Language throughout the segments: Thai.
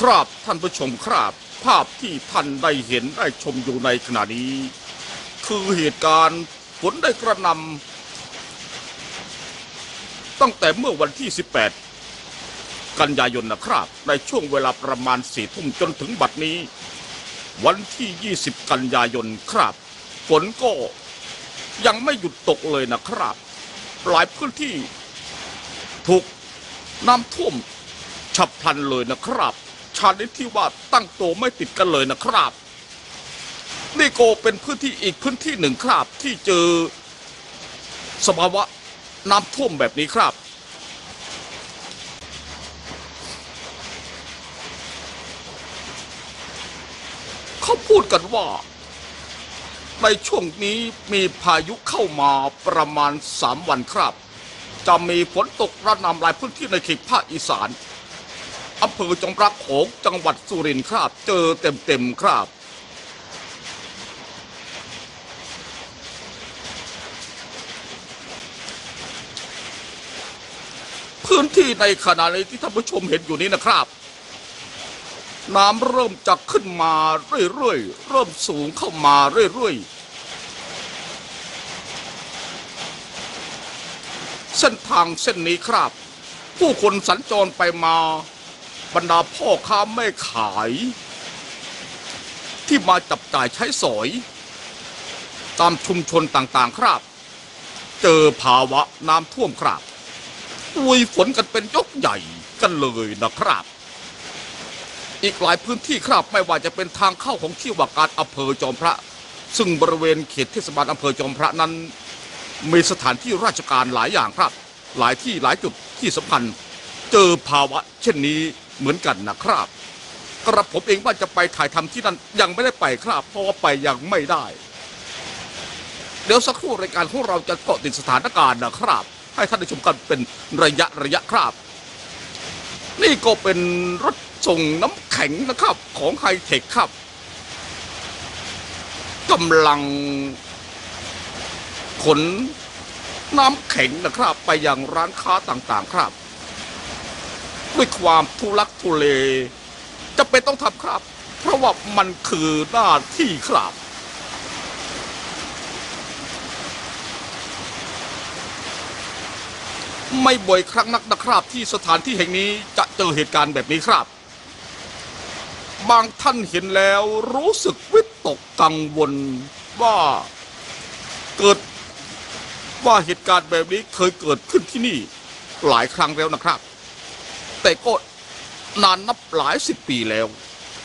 ครับท่านผู้ชมครับ ภาพที่ท่านได้เห็นได้ชมอยู่ในขณะนี้ คือเหตุการณ์ฝนได้กระนำตั้งแต่เมื่อวันที่ 18 กันยายนนะครับ ในช่วงเวลาประมาณสี่ทุ่มจนถึงบัดนี้ วันที่ 20 กันยายนครับ ฝนก็ยังไม่หยุดตกเลยนะครับ หลายพื้นที่ถูกน้ำท่วม ฉับพลันเลยนะครับ ชานิดที่ว่าตั้งตัวไม่ติดกันเลยนะครับนี่โกเป็นพื้นที่อีกพื้นที่หนึ่งครับ ที่เจอสภาวะน้ำท่วมแบบนี้ครับ เขาพูดกันว่า ในช่วงนี้มีพายุเข้ามาประมาณสามวันครับ จะมีฝนตกระนำหลายพื้นที่ในเขตภาคอีสาน อำเภอจงรักโขงจังหวัดสุรินทร์ครับ เจอเต็มๆครับ พื้นที่ในขณะนี้ที่ท่านผู้ชมเห็นอยู่นี้นะครับ น้ำเริ่มจะขึ้นมาเรื่อยๆ เริ่มสูงเข้ามาเรื่อยๆเส้นทางเส้นนี้ครับ ผู้คนสัญจรไปมา บรรดาพ่อค้าแม่ขาย ที่มาจับจ่ายใช้สอย ตามชุมชนต่างๆครับ เจอภาวะน้ำท่วมครับลุยฝนกันเป็นยกใหญ่กันเลยนะครับ อีกหลายพื้นที่ครับไม่ว่าจะเป็นทางเข้าของที่ว่าการอำเภอจอมพระ ซึ่งบริเวณเขตเทศบาลอำเภอจอมพระนั้น มีสถานที่ราชการหลายอย่างครับ หลายที่หลายจุดที่สำคัญเจอภาวะเช่นนี้ เหมือนกันนะครับ กระผมเองว่าจะไปถ่ายทำที่นั่นยังไม่ได้ไปครับ เพราะว่าไปยังไม่ได้ เดี๋ยวสักครู่รายการของเราจะเกาะติดสถานการณ์นะครับ ให้ท่านได้ชมกันเป็นระยะระยะครับ นี่ก็เป็นรถส่งน้ำแข็งนะครับของไฮเทคครับกำลังขนน้ำแข็งนะครับ ไปยังร้านค้าต่างๆครับ ด้วยความทุลักทุเลจะเป็นต้องทำครับ เพราะว่ามันคือหน้าที่ครับ ไม่บ่อยครั้งนักนะครับ ที่สถานที่แห่งนี้จะเจอเหตุการณ์แบบนี้ครับ บางท่านเห็นแล้วรู้สึกวิตกกังวลว่าเกิดว่าเหตุการณ์แบบนี้เคยเกิดขึ้นที่นี่หลายครั้งแล้วนะครับ แต่ก็นานนับหลายสิบปีแล้ว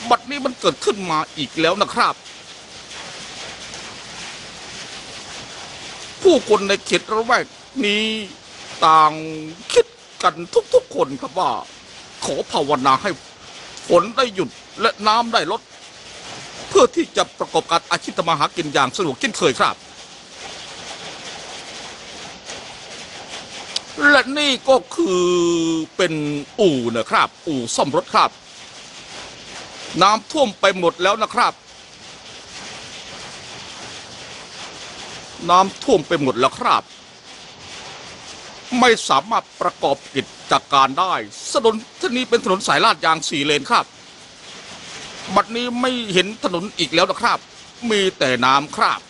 บัดนี้มันเกิดขึ้นมาอีกแล้วนะครับผู้คนในเขตระแวกนี้ต่างคิดกันทุกๆคนครับว่า ขอภาวนาให้ฝนได้หยุดและน้ำได้ลด เพื่อที่จะประกอบการอาชีพทำมาหากินอย่างสะดวกเช่นเคยครับ และนี่ก็คือเป็นอู่นะครับ อู่ซ่อมรถครับ น้ำท่วมไปหมดแล้วนะครับ น้ำท่วมไปหมดแล้วครับ ไม่สามารถประกอบกิจการได้ถนนที่นี้เป็นถนนสายลาดยางสี่เลนครับ บัดนี้ไม่เห็นถนนอีกแล้วนะครับ มีแต่น้ำครับ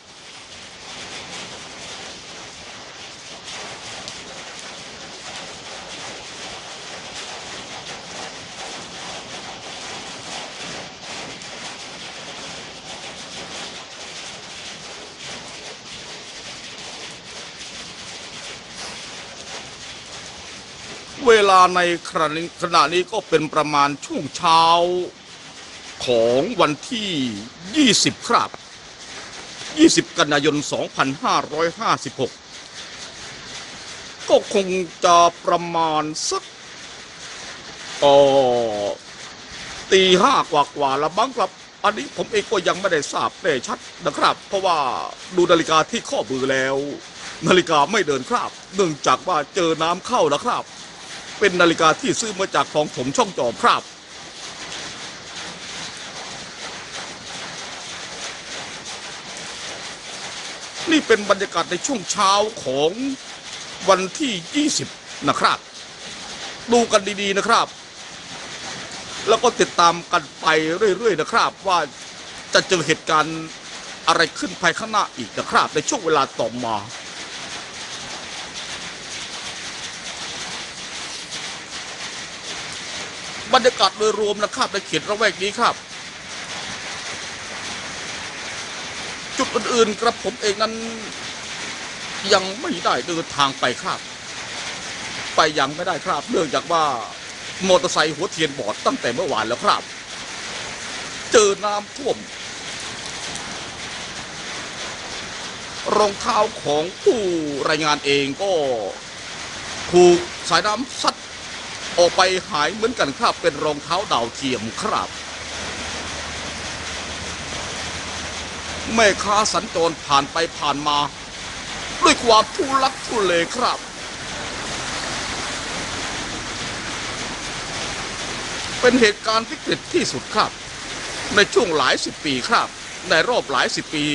เวลาในขณะนี้ขณะนี้ก็เป็นประมาณช่วงเช้าของวันที่ 20 ครับ 20 กันยายน 2556 ก็คงจะประมาณสักออตีห้ากว่ากว่าๆแล้วบ้างครับ อันนี้ผมเองก็ยังไม่ได้ทราบแน่ชัดนะครับ เพราะว่าดูนาฬิกาที่ข้อมือแล้ว นาฬิกาไม่เดินครับ เนื่องจากว่าเจอน้ำเข้านะครับ เป็นนาฬิกาที่ซื้อมาจากคลองถมช่องจอมครับนี่เป็นบรรยากาศในช่วงเช้าของวันที่ 20 นะครับ ดูกันดีๆนะครับ แล้วก็ติดตามกันไปเรื่อยๆนะครับ ว่าจะเจอเหตุการณ์อะไรขึ้นภายข้างหน้าอีกนะครับ ในช่วงเวลาต่อมา บรรยากาศโดยรวมนะครับในเขตระแวกนี้ครับ จุดอื่นๆกระผมเองนั้น ยังไม่ได้เดินทางไปครับ ไปยังไม่ได้ครับเนื่องจากว่ามอเตอร์ไซค์หัวเทียนบอดตั้งแต่เมื่อวานแล้วครับ เจอน้ำท่วมรองเท้าของผู้รายงานเองก็ถูกสายน้ำซัด ออกไปหายเหมือนกันครับเป็นรองเท้าดาวเทียมครับ แม่ค้าสัญจรผ่านไปผ่านมา ด้วยความทุลักทุเลครับเป็นเหตุการณ์วิกฤตที่สุดครับ ในช่วงหลายสิบปีครับ ในรอบหลายสิบปี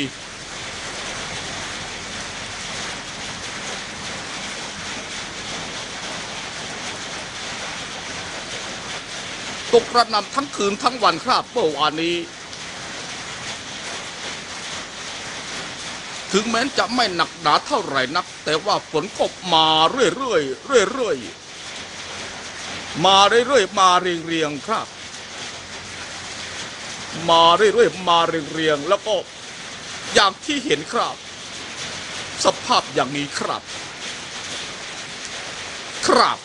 ตกกระนำทั้งคืนทั้งวันครับเมื่อวานนี้ ถึงแม้จะไม่หนักหนาเท่าไหร่นัก แต่ว่าฝนก็มาเรื่อยๆเรื่อยๆมาเรื่อยๆมาเรียงๆครับ มาเรื่อยๆมาเรียงๆแล้วก็อย่างที่เห็นครับ สภาพอย่างนี้ครับ ครับ